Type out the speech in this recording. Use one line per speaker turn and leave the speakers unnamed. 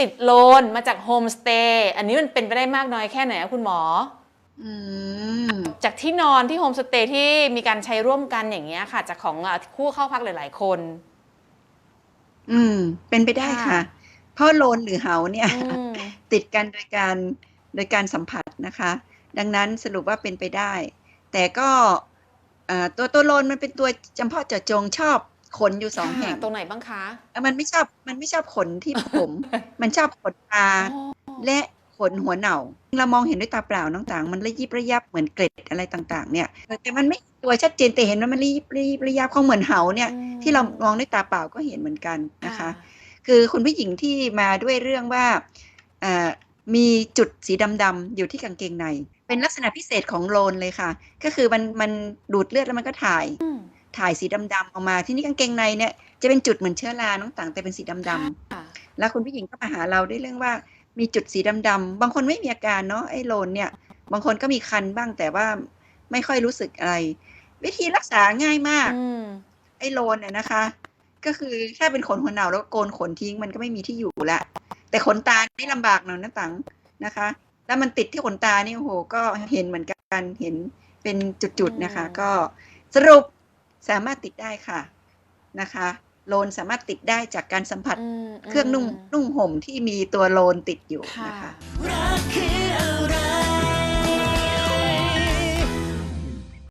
ติดโลนมาจากโฮมสเตย์อันนี้มันเป็นไปได้มากน้อยแค่ไหนอะคุณหมอ
อืม
จากที่นอนที่โฮมสเตย์ที่มีการใช้ร่วมกันอย่างเงี้ยค่ะ จากของอะคู่เข้าพักหลาย ๆ คน
อืม เป็นไปได้
ค่ะ
ค่ะเพราะโลนหรือเหาเนี่ย
อืม
ติดกันโดยการโดยการสัมผัสนะคะ ดังนั้นสรุปว่าเป็นไปได้ แต่ก็เอ่อตัวตัวโลนมันเป็นตัวจำเพาะเจาะจงชอบ ขนอยู่สองแห่ง
ตรงไหนบ้างคะ
เอ่อมันไม่ชอบมันไม่ชอบขนที่ผม มันชอบขนตา
อ๋อ
และขนหัวเหน่าเรามองเห็นด้วยตาเปล่าน้องต่าง มันระยิบระยับเหมือนเกล็ดอะไรต่างๆ เนี่ยเออแต่มันไม่ตัวชัดเจนแต่เห็นว่ามันระยิบระยิบระยับเขาเหมือนเหาเนี่ย
อืม
ที่เรามองด้วยตาเปล่าก็เห็นเหมือนกันนะคะ
ค่ะ
คือคุณผู้หญิงที่มาด้วยเรื่องว่าเอ่อมีจุดสีดำๆอยู่ที่กางเกงใน เป็นลักษณะพิเศษของโลนเลยค่ะ ก็คือมันมันดูดเลือดแล้วมันก็ถ่าย
อืม
ถ่ายสีดำๆออกมา ที่นี่กางเกงในเนี่ยจะเป็นจุดเหมือนเชื้อราน้องต่างแต่เป็นสีดำ
ค่ะ
ๆแล้วคุณผู้หญิงก็มาหาเราด้วยเรื่องว่ามีจุดสีดำๆบางคนไม่มีอาการเนาะไอ้โลนเนี่ย บางคนก็มีคันบ้างแต่ว่าไม่ค่อยรู้สึกอะไร วิธีรักษาง่ายมาก
อืม
ไอ้โลนเนี่ยนะคะ ก็คือแค่เป็นขนหัวเหนาแล้วก็โกนขนทิ้งมันก็ไม่มีที่อยู่ละแต่ขนตานี่ลำบากหน่อยนะตังนะคะ แล้วมันติดที่ขนตานี่โอ้โหก็เห็นเหมือนกันเห็นเป็นจุดๆนะคะ
อืม
ก็สรุป สามารถติดได้ค่ะนะคะโลนสามารถติดได้จากการสัมผัสเครื่องนุ่งนุ่งห่มที่มีตัวโลนติดอยู่นะคะ